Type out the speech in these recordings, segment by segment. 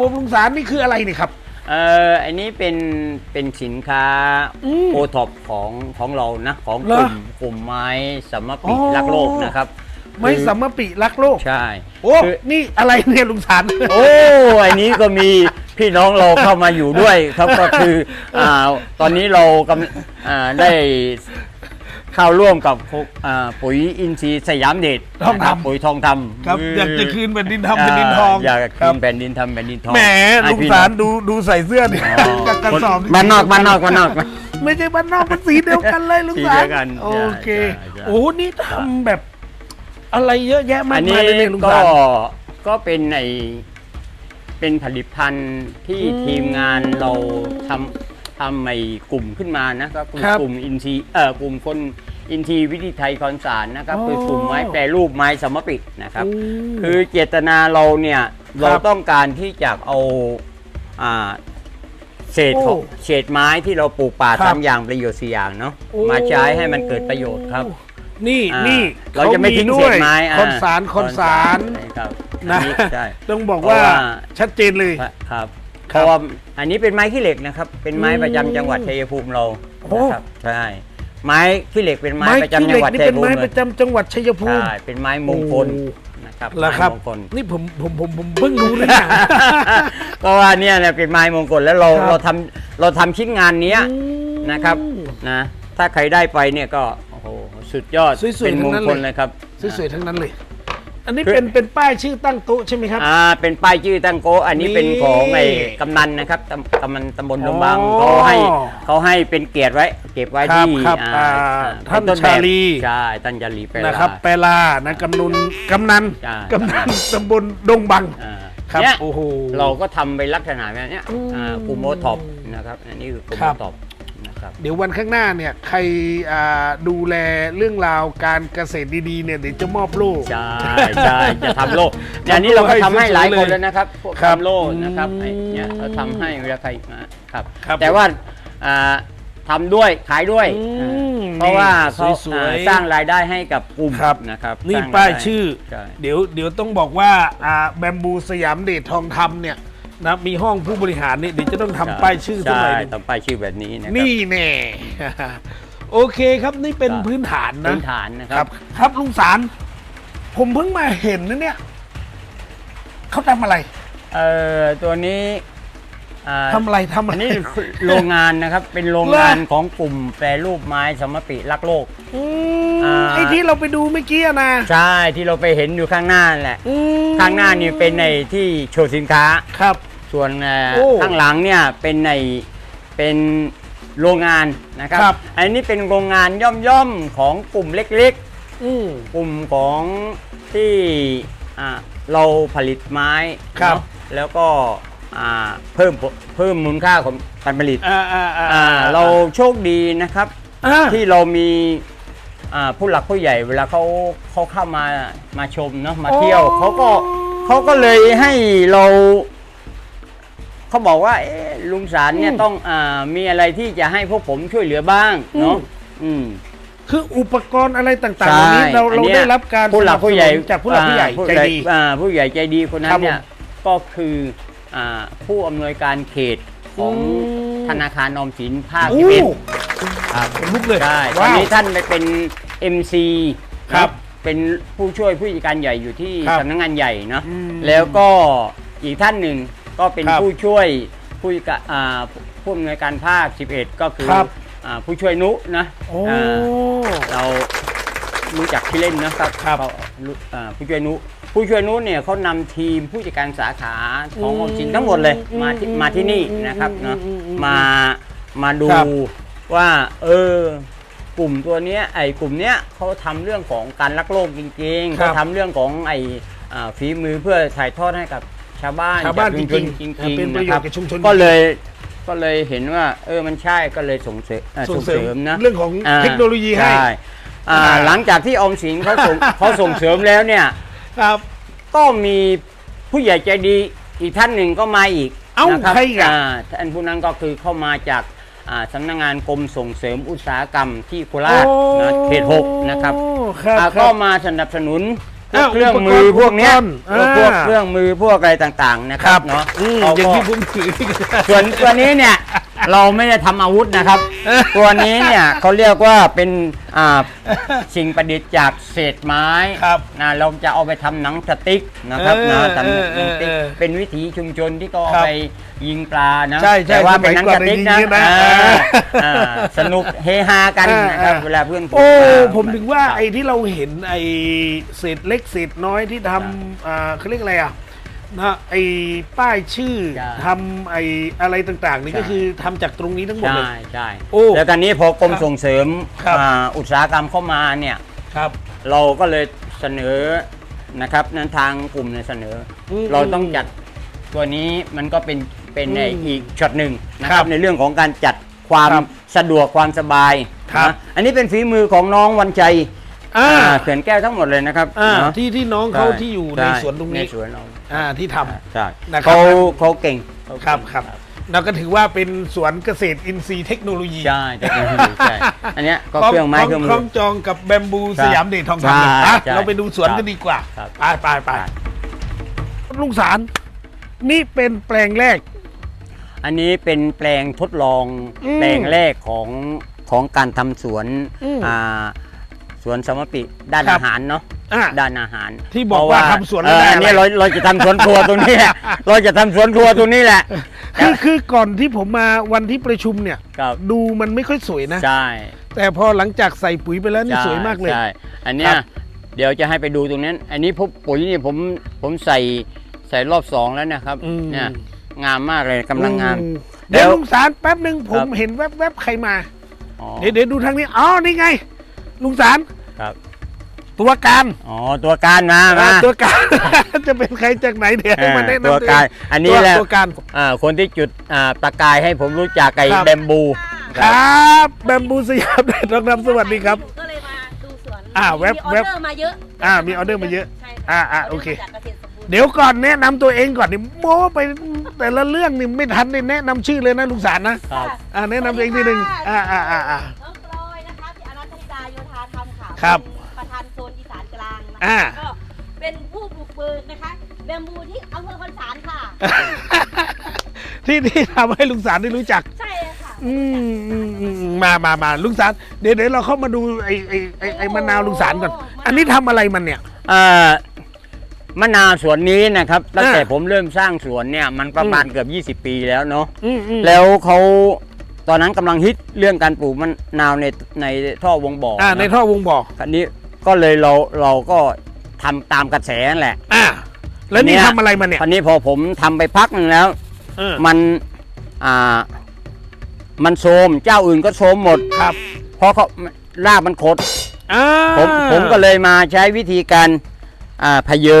ผมลุงสารนี่คืออะไรนี่ครับ เอ่ออันนี้เป็นเป็นสินค้าอืมโอท็อปของของเรานะของเหรกอลุ่มกลุ่มไม้สมอ๋ปิอรักโลกนะครับไม่คือสัมมปิรักโลก ใช่โอ้คือนี่อะไรเนี่ยลุงสาร โอ้อันนี้ก็มีพี่น้องเราเข้ามาอยู่ด้วยครับก็คืออ่าตอนนี้เรากำอ่าได้ เข้าร่วมกับพวกอ่าปุ๋ยอินทรีย์สยามเดชทองนะครับทำปุ๋ยทองทำครับ อยากจะคืนแผ่นดินทำแผ่นดินทองอยากจะครัคืบนแผ่นดินทำแผ่นดินทองแหมให้ลุงพี่สารน้องดูดูใส่เสื้อเนี่ยอ๋อกับกระสอบบ้านนอกบ้านนอกบ้านนอก ไม่ใช่บ้านนอกมันสีเดียวกันเลยลุงสีสาเดีรยวกันโอเคใช่ใช่โอ้นี่ทำแบบ อะไรเยอะแยะมาอักนนี้มายเลยเนี่ยลุงก็สาร ก็เป็นในเป็นผลิตภัณฑ์ที่อืม ทีมงานเราทำ ทำในกลุ่มขึ้นมานะก็คือครับกลุ่มอินทีเอ่อกลุ่มคนอินทีวิธีไทยคอนสารนะครับอ๋อคือกลุ่มไม้แปรรูปไม้สมปิดนะครับโอ้คือเจตนาเราเนี่ยเราต้องการที่จะเอาอ่าเศษของโอ้เศษไม้ที่เราปลูกป่าครับสามอย่างประโยชน์สี่อย่างเนาะโอ้มาใช้ให้มันเกิดประโยชน์ครับ นี่อ่านี่เราจะไม่ทิ้งด้เศวษยไม้อ่คอนสารคอนสารใช่ครับนะอันนี้ใช่ต้องบอกเพราะว่าว่าชัดเจนเลยครับค เพรับราะว่าอันนี้เป็นไม้ขี้เหล็กนะครับ เป็นไม้อืมประจำจังหวัดชัยภูมิเราโอ้นะครับใช่ไม้ขี้เหล็กเป็นไม้ไม้ประจำขี้จัเหงล็กหวัดนี่ชัยเป็นภูไม้มิประจำจังหวัดชัยภูมิใช่เป็นไม้มงคลนะครับแล้วครับไม้มงคลนี่ผมผมผมผมเพิ่งรู้เลยนะก็ว่าเนี่ยเนี่ยเป็นไม้มงคลแล้วเราครับเราทำเราทำชิ้นงานเนี้ยอืมนะครับนะถ้าใครได้ไปเนี่ยก็โอ้โหสุดยอดสวยๆเป็นทั้มงงนั้นคเลยลเลยครับสวยๆทั้งนั้นเลย อันนี้คือเป็นเป็นป้ายชื่อตั้งโต๊ะใช่ไหมครับ อ่าเป็นป้ายชื่อตั้งโกะอันนี้เป็นนี่ของไอ้กำนันนะครับตำกำนันตำบลดงบังอ๋อเขาให้เขาให้เป็นเกียรติไว้ เก็บไว้ครับที่ครับอ่าอ่าอ่ท่านเป็ต้แบบชาลี ใช่ท่านชาลีแปลว่านะครับแปลานะกำนุนกำนันใช่กำนันตำบลดงบัง อ่าครับเนี่ยโอ้โหเราก็ทำไปลักษณะแบบเนี้ยอืมอ่ากลุ่มโอท็อปนะครับอันนี้คือกลุ่มครัโอบท็อปนะ ครับเดี๋ยววันข้างหน้าเนี่ยใครอ่าดูแลเรื่องราวการเกษตรดีๆเนี่ยเดี๋ยวจะมอบโล่ ใช่ใช่จะทำโล่เนี่ยอันนี้เราก็ทำให้หลายคนแล้วนะครับพวกครับทำโล่นะครับอืมไอ้เนี่ยเราทำให้เวลาใครมาครับ ครับแต่ว่าอ่าทำด้วยขายด้วยอืมเพราะว่าเขาสวยๆ อ่าสร้างรายได้ให้กับกลุ่มครับนะครับนี่สร้งรป้ายได้ชื่อ ใช่ เดี๋ยวเดี๋ยวต้องบอกว่าอ่าแบมบูสยามเดชทองคำเนี่ย นะมีห้องผู้บริหารเนี่ยเดี๋ยวจะต้องทำป้ายชื่อสักหน่อยหนึ่งใช่ทำป้ายชื่อแบบนี้นะครับนี่แน่ โอเคครับนี่เป็นครับพื้นฐานนะ พื้นฐานนะคครัรับ บ ครับลุงสาร ผมเพิ่งมาเห็นนะเนี่ยเขาทำอะไรเอ่อตัวนี้อ่าทำอะไรทำอะอันไร นี้โรงงานนะครับ เป็นโรงงานของกลุ่มแปรรูปไม้สมปิรักโลก อืมอ่า ไอ้ที่เราไปดูเมื่อกี้อะนะใช่ที่เราไปเห็นอยู่ข้างหน้านั่นแหละ อืมข้างหน้านี่เป็นในที่โชว์สินค้า ครับ ส่วนเอ่อโอ้ข้างหลังเนี่ยเป็นในเป็นโรงงานนะครับ ครับ อันนี้เป็นโรงงานย่อมๆของกลุ่มเล็กอืม ๆ กลุ่มของที่อ่าเราผลิตไม้ครับ เนอะแล้วก็อ่าเพิ่มเพิ่มมูลค่าของการผลิตอ่าอ่าอ่าอ่าเราโชคดีนะครับ อ่า ที่เรามีอ่าผู้หลักผู้ใหญ่เวลาเขาเขาเข้ามามาชมเนาะมาเที่ยวอ๋อ เขาก็เขาก็เลยให้เรา เขาบอกว่าเอ๊ะลุงสารเนี่ยต้องอามีอะไรที่จะให้พวกผมช่วยเหลือบ้างเนาะอืมคืออุปกรณ์อะไรต่างๆเหล่านี้เราอันเรานี้ยได้รับการผู้หลักผู้ใหญ่สนับสนุนจากผู้หลักผู้ใหญ่อ่าใจดีอ่าผู้ใหญ่ใจดีคนนั้ครันบเนี่ยก็คืออ่าผู้อำนวยการเขตของอืมธนาคารออมสินภาคโอ้สิบเอ็ดครับขนลุกเลยใช่ตอนว้าวนี้ท่านไปเป็น MC ครับเป็นผู้ช่วยผู้จัดการใหญ่อยู่ที่ครับสำนักงานใหญ่เนาะอืมแล้วก็อีกท่านหนึ่ง ก็เป็นครับผู้ช่วยผู้จัดการอ่าผู้อำนวยการภาค 11 ก็คือครับ อ่าผู้ช่วยนุนะโอ้ อ่าเรารู้จักที่อเล่นนะครับครับ เขารู้อ่าผู้ช่วยนุผู้ช่วยนุเนี่ยเขานำทีมผู้จัดการสาขาของออมสินทั้งหมดเลยอืมมาที่อืมมาที่นี่อืมนะครับเนาะอืมอืมมามาดูครับ ว่าเออกลุ่มตัวเนี้ยไอ้กลุ่มเนี้ยเขาทำเรื่องของการรักโลกจริงๆ ครับเขาทำเรื่องของไอ้อ่าฝีมือเพื่อถ่ายทอดให้กับ ชาวบ้านชาวบ้านจกชุมชนจริงๆจริงเป็นๆประนะโยคชรัน์บกับชุมชน ก็เลยก็เลยเห็นว่า เออมันใช่ก็เลยส่งเสริมอ่าส่ส่งงเสริเสมริมนะ เรื่องของาเทคโนโลยีให้ ช่อ่าอ่า หลังจากที่ออมสินเขาส่ง เขาส่งเสริมแล้วเนี่ย ครับ ก็มีผู้ใหญ่ใจดีอีกท่านหนึ่งก็มาอีกเอ้านะครับใครอีกอะาท่านผู้นั้นก็คือเข้ามาจากอ่าสำนักงานกรมส่งเสริมอุตสาหกรรมที่โคราชนะเขตหกนะครับโอ้ครับอ่าคก็รับ มาสนับสนุน พวกอ้าวเครื่องมืออุปกรณ์พวกเนี้ยอุปกรณ์พวกอ่าเครื่องมือพวกอะไรต่างๆนะคครัรับบเนาะอืมเราอย่างก็ที่ผมถือนี่ก็ได้ ส่วนตัวนี้เนี่ย เราไม่ได้ทำอาวุธนะครับ ตัวนี้เนี่ยเขาเรียกว่าเป็นอ่าสิ่งประดิษฐ์จากเศษไม้ครับนะเราจะเอาไปทำหนังสติ๊กนะครับเออนะทำหนังเออสติ๊กเออเป็นวิถีชุมชนที่ก็เอาครับไปยิงปลานะใช่ใช่แต่ว่าสมัยเป็นหนังก่อสนติ๊กได้นะยิงนะอ่าเอออ่าสนุกเฮฮากันนะครับเออเวลาเพื่อนฝูงโอ้มาผมถึงว่าครับไอ้ที่เราเห็นไอ้เศษเล็กเศษน้อยที่ทำอ่าเขาเรียกอะไรอะ นะไอ้ป้ายชื่อใช่ ทำไอ้อะไรต่างๆนี่ใช่ก็คือทำจากตรงนี้ทั้งหมดเลใช่ย ใช่โอ้แล้วตอนนี้พอกรมครับส่งเสริมครับ อ่าอุตสาหกรรมเข้ามาเนี่ย ครับ เราก็เลยเสนอนะครับนั้นทางกลุ่มเนี่ยเสนออมเราต้องจัดตัวนี้มันก็เป็นเป็นในอืมอีกช็อตหนึ่งนะคครัรับบในเรื่องของการจัดความครับสะดวกความสบายครับ นะอันนี้เป็นฝีมือของน้องวันใจอ่าอ่าเขื่อนแก้วทั้งหมดเลยนะครับอ่าเนอะที่ที่น้องเขาช่ที่อยู่ในช่สวนตรงนี้ ในสวนเรา อ่าที่ทำ ใช่นะครับ เขาเขาเก่งเขาครับเก่งครับเราก็ถือว่าเป็นสวนเกษตรอินทรีย์เทคโนโลยีใช่เทคโนโลยีใช่อันเนี้ยก็เครื่องไม้เครื่องมืคล้อองจองกับแบมบูใช่สยามเดชทองใช่คำเลยอะใช่เราไปดูสวนครับกันดีกว่า ครับ ไปไปไปลุงสาร นี่เป็นแปลงแรก อันนี้เป็นแปลงทดลองอืมแปลงแรกของของการทำสวนอืมอ่าสวนสมปิด้านครับ อาหารเนาะ อะด้านอาหารที่บอกว่าทำสวนแล้วเออได้อันนี้อะไรเราเราจะทำสวนครัวตรงนี้แหละ เราจะทำสวนครัวตรงนี้แหละ คือคือก่อนที่ผมมาวันที่ประชุมเนี่ย ครับดูมันไม่ค่อยสวยนะ ใช่แต่พอหลังจากใส่ปุ๋ยไปแล้วนี่ใช่สวยมากเลย ใช่อันเนี้คยรับ เดี๋ยวจะให้ไปดูตรงนั้น อันนี้พวกปุ๋ยนี่ผมผมใส่ใส่รอบสองแล้วนะครับอืมเนี่ยงามมากเลยกำลังงาม อืแล้เดี๋ยววลุงสารแป๊บหนึ่งผมครับเห็นแวบๆใครมา อ๋อ เดี๋ยวเดี๋ยวดูทางนี้ อ๋อ นี่ไง ลุงสารครับ ตัวการอ๋อตัวการมามาอ่าตัวการ จะเป็นใครจากไหนเดี๋ยวให้มาแนะนำตัวการอันนี้ตัวแหละ ตัวการ อ่าคนที่จุดอ่าประกายให้ผมรู้จักไอ้ครับ แบมบูครับแบมบูสยามเดชทองคำสวัสดีครับ ก็เลยมาดูสวนอ่าแวบมีออแวบเดอร์มาเยอะอ่ามีออเดอร์มาเยอะใช่อ่าค่ะอ่าดร์โอเคมาจากเกษตรสมบูรณ์เดี๋ยวก่อนแนะนำตัวเองก่อนนี่โม้ไปแต่ละเรื่องนี่ไม่ทันได้แนะนำชื่อเลยนะลุงสารนะ ครับ อ่าแนะนำตัวเองทีหนึ่งอ่าอ่าอ่าอ่า น้องกลอยนะคะที่อนันตธิดาโยธาธรรมค่ะครับเป็น อ่าคะก็เป็นผู้ปลูกเบิกนะคะแบมบูที่อำเภอคอนสารค่ะ ที่ที่ทำให้ลุงสารได้รู้จัก ใช่เลยค่ะอืมอืมอืมอืมมามามาลุงสารเดี๋ยวเดี๋ยวเราเข้ามาดูไอ้ไอ้ไอ้ไอ้มะนาวลุงสารก่อน อันนี้ทำอะไรมันเนี่ย เอ่อมะนาวสวนนี้นะครับตั้งแต่อ่าผมเริ่มสร้างสวนเนี่ยมันประมาณเกือบ 20 ปีแล้วเนาะอืมอืมแล้วเขาตอนนั้นกำลังฮิตเรื่องการปลูกมะนาวในในท่อวงบ่ออ่าอ่าในท่อวงบ่อคันนี้ ก็เลยเราเราก็ทำตามกระแสนั่นแหละ อ่าแล้วนี่เนี่ย ทำอะไรมันเนี่ยคันนี้พอผมทำไปพักหนึ่งแล้ว เออมันอ่ามันโทรมเจ้าอื่นก็โทรมหมด ครับเพราะเขารากมันคดอ่าผมผมก็เลยมาใช้วิธีการอ่าพะเยอ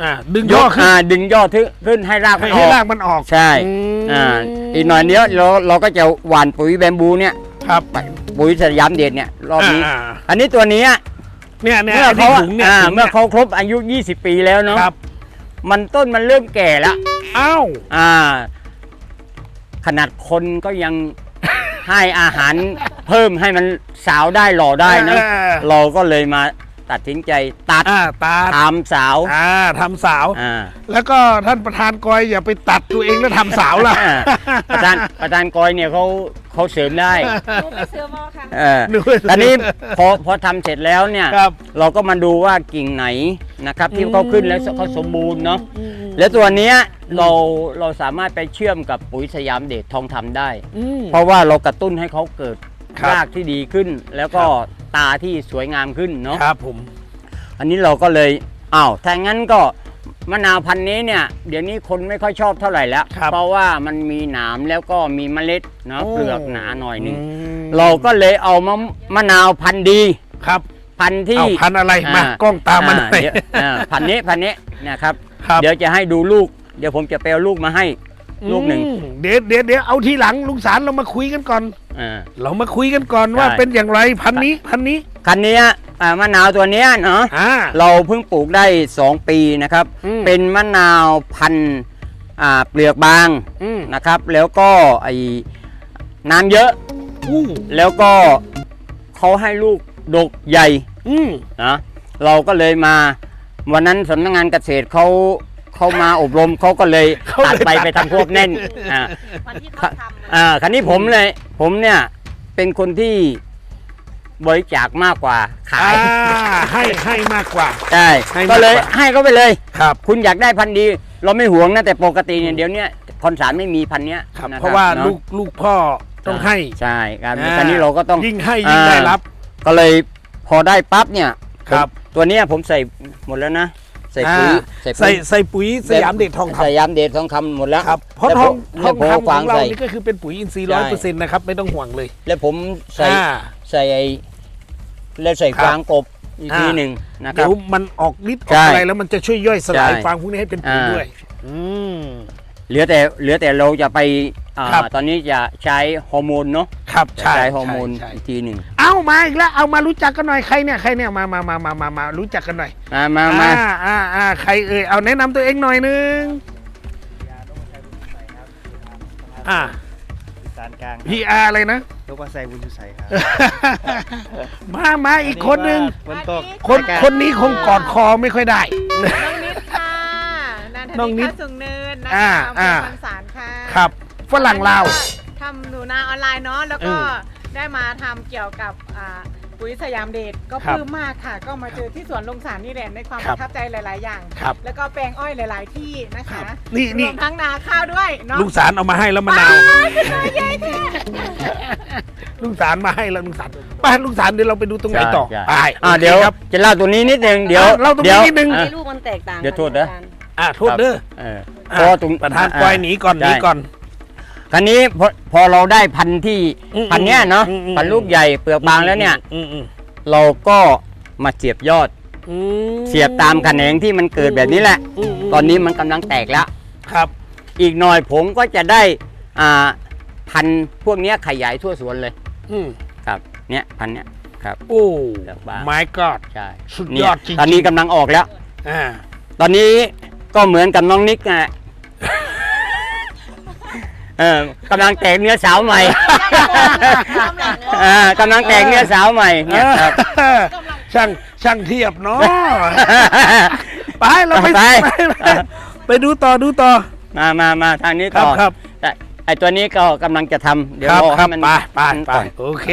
อ่าดึงยย่อกขึ้นอ่าดึงยอดทึขึ้นให้รากมัให้นอให้อก รากมันออกใช่อืมอ่าอีกหน่อยเดียวเราเราก็จะหว่านปุ๋ยแบมบูเนี่ยครับปุ๋ยสยามเด็ดเนี่ยรอบนี้าอันนี้ตัวเนี้ย เนี่ยเนี่ยเมื่อไอ้ที่เขาถุงเนี่ยอ่าถุงเมื่นี่อยเขาครบอายุ 20 ปีแล้วเนาะครับมันต้นมันเริ่มแก่แล้วอ้าวอ่า ขนาดคนก็ยัง ให้อาหารเพิ่มให้มันสาวได้หล่อได้นะ เออ เราก็เลยมา ตัดสินใจตัดอ่าตาทำสาวอ่าทำสาว อ่าแล้วก็ท่านประธานกอยอย่าไปตัดตัวเองแล้วทำสาวล่ะ อ่าประธานประธานกอยเนี่ยเขาเขาเสริมได้หนูไปเสือมาค่ะ เออดูตอนนี้พอพอทำเสร็จแล้วเนี่ย ครับ เราก็มาดูว่ากิ่งไหนนะครับ ที่อืมเขาขึ้นแล้วเขาสมบูรณ์เนาะอืมแล้วตัวเนี้ยเราเราสามารถไปเชื่อมกับปุ๋ยสยามเดชทองทำได้อืมเพราะว่าเรากระตุ้นให้เขาเกิด ครับรากที่ดีขึ้น แล้วก็ครัตาที่สวยงามขึ้นเนาะครับผม อันนี้เราก็เลยอ้าวถ้างั้นก็มะนาวพันธุ์นี้เนี่ยเดี๋ยวนี้คนไม่ค่อยชอบเท่าไหร่แล้ว ครับเพราะว่ามันมีหนามแล้วก็มีเมล็ดเนาะโอ้ เปลือกหนาหน่อยหนึงอืมเราก็เลยเอามะมะนาวพันธุ์ดีครับพันธุ์ที่ เอาพันธุ์อะไรมาอ่กล้องตามมาหอ่น่อย เดี๋ยวอ่าพันธุ์นี้พันธุ์นี้นะครับ ครับ เดี๋ยวจะให้ดูลูก เดี๋ยวผมจะไปเอาลูกมาให้ ลูกหนึ่ง อืมเดี๋ยวเดี๋ยวเดี๋ยวเอาทีหลังลุงสารเรามาคุยกันก่อน อ่า เรามาคุยกันก่อนว่าได้เป็นอย่างไรพันธุ์นี้พันธุ์นี้คันนี้อ่ามะนาวตัวเนี้ยเนาะอ่า เราเพิ่งปลูกได้ 2 ปีนะครับ อืม เป็นมะนาวพันธุ์อ่าเปลือกบางอืมนะครับ แล้วก็ไอ้น้ำเยอะ อู้แล้วก็เขาให้ลูกดกใหญ่ อืมนะเราก็เลยมาวันนั้นสำนักงานเกษตรเขา เขามาอบรมเขาก็เลยเขาเลยตัดไปตัดไปทางพวกแน่นอ่าวันที่เขาทำอ่าคันนี้ผมเลย ผมเนี่ยเป็นคนที่บริจาคมากกว่าขายอ่าให้ให้มากกว่า ใช่ให้มากก็เลยกว่า ให้เขาไปเลย ครับคุณอยากได้พันธุ์ดี เราไม่หวงนะแต่ปกติเนี่ยเดี๋ยวเนี้ยคอนสารไม่มีพันธุ์เนี้ยครับ นคบเพราะว่าเนอลูกลูกพ่อต้องให้ใช่ครับอ่าคันนี้เราก็ต้อง ยิ่งให้ยิ่งได้รับ ก็เลยพอได้ปั๊บเนี่ยครับ ผมตัวเนี้ยผมใส่หมดแล้วนะ ใส่ปุ๋ยอ่าใส่ใส่ปุ๋ยสยามเด็ดทองคำใส่ยามเดชทองคำหมดแล้วครับเพราะแล้วทองผมทองแล้วผมคำขวาองงเราใส่ นี่ก็คือเป็นปุ๋ยอินทรีย์ใช่ร้อยเปอร์เซ็นต์นะครับ ไม่ต้องห่วงเลยแล้วผมใส่อ่า ใส่ไอ้แล้วใส่ครับฟางกบอีกทีอ่าหนึ่งนะครัเดี๋บยวมันออกฤทธิ์อใช่อกอะไรแล้วมันจะช่วยย่อยสลายใช่ฟางพวกนี้ให้เป็นปุ๋ยอ่า ด้วย อืม เหลือแต่เหลือแต่เราจะไป อ่าครับ ตอนนี้จะใช้ฮอร์โมนเนาะครับใช่ใช้ฮอร์โมนใช่อีกทีหนึ่งเอามาอีกแล้วเอามารู้จักกันหน่อยใครเนี่ยใครเนี่ยมามามามามามารู้จักกันหน่อยมามามาอ่าอ่าอ่าใครเอ่ยเอาแนะนำตัวเองหน่อยนึงอ่าสารกลางพีอาร์อะไรนะ ลูกว่าใส่บุญชุสัยครับมามาอีกคนนึงฝนตกคนอากาศคนนี้คงกอดคอไม่ค่อยได้ น้องนิดค่ะนันทน้องนินิดดสูงเนินนะอ่าคะอำเภอ่าอพันสารค่ะครับ ฝรั่งลาว ทำหนูนาออนไลน์เนาะแล้วก็อืมได้มาทำเกี่ยวกับอ่าปุ๋ยสยามเดชก็ครับปลื้มมากค่ะ ก็มาเจอที่สวนลงสารนี่แหละในความคปรับ ระทับใจหลาย ๆ อย่าง ครับ แล้วก็แปลงอ้อยหลาย ๆ ที่นะครัคะบนี่นี่ รวมทั้งนาข้าวด้วยเนาะลุงสารเอามาให้แล้วมะนาวใหญ่แท้ลุงสารมาให้แล้วลุงสารไปลุงสารเดี๋ยวเราไปดูตรงไหนต่อใช่ไปอ่าโอคเดี๋ยวครับ จะเล่าตัวนี้นิดนึงเดี๋ยวอะเล่าตรงนี้ดี๋ยวนิดนึง อะลูกมันแตกต่างเดี๋ยวโทษกันะ อาจารย์ อ่าโทษเด้อเอออะเพราะว่าตรง ประธานปล่อยหนีก่อนหนีใช่ก่อน คราวนี้พอพอเราได้พันธุ์ที่อืมพันธุ์เนี้ยเนาะอืมอืม พันธุ์ลูกใหญ่เปลือกบางแล้วเนี่ย อืมอืมเราก็มาเสียบยอด อืมเสียบตามแขนงที่มันเกิดแบบนี้แหละ มมตอนนี้มันกำลังแตกแล้ว ครับ อีกหน่อยผมก็จะได้อ่าพันธุ์พวกเนี้ยขยายทั่วสวนเลยอืมครับ เนี่ยพันธุ์เนี้ยครับ โอ้เลือกบ้าง my god ใช่สุดเนี่ยยอดจริงๆ ตอนนี้กำลังออกแล้ว อ่า ตอนนี้ก็เหมือนกับน้องนิกนะ เออกำลังแตกเนื้อสาวใหม่กำลังเออกำลังแตกเนื้อสาวใหม่เนี่ยครับเออช่างช่างเทียบเนาะไปเราไปไปไป ไปไปดูต่อดูต่อ มามามาทางนี้ครัต่บอครับแต่ไอตัวนี้ก็กำลังจะทำเดี๋ยวครับรอครัให้บมันไปไปมันไปก่อนโอเค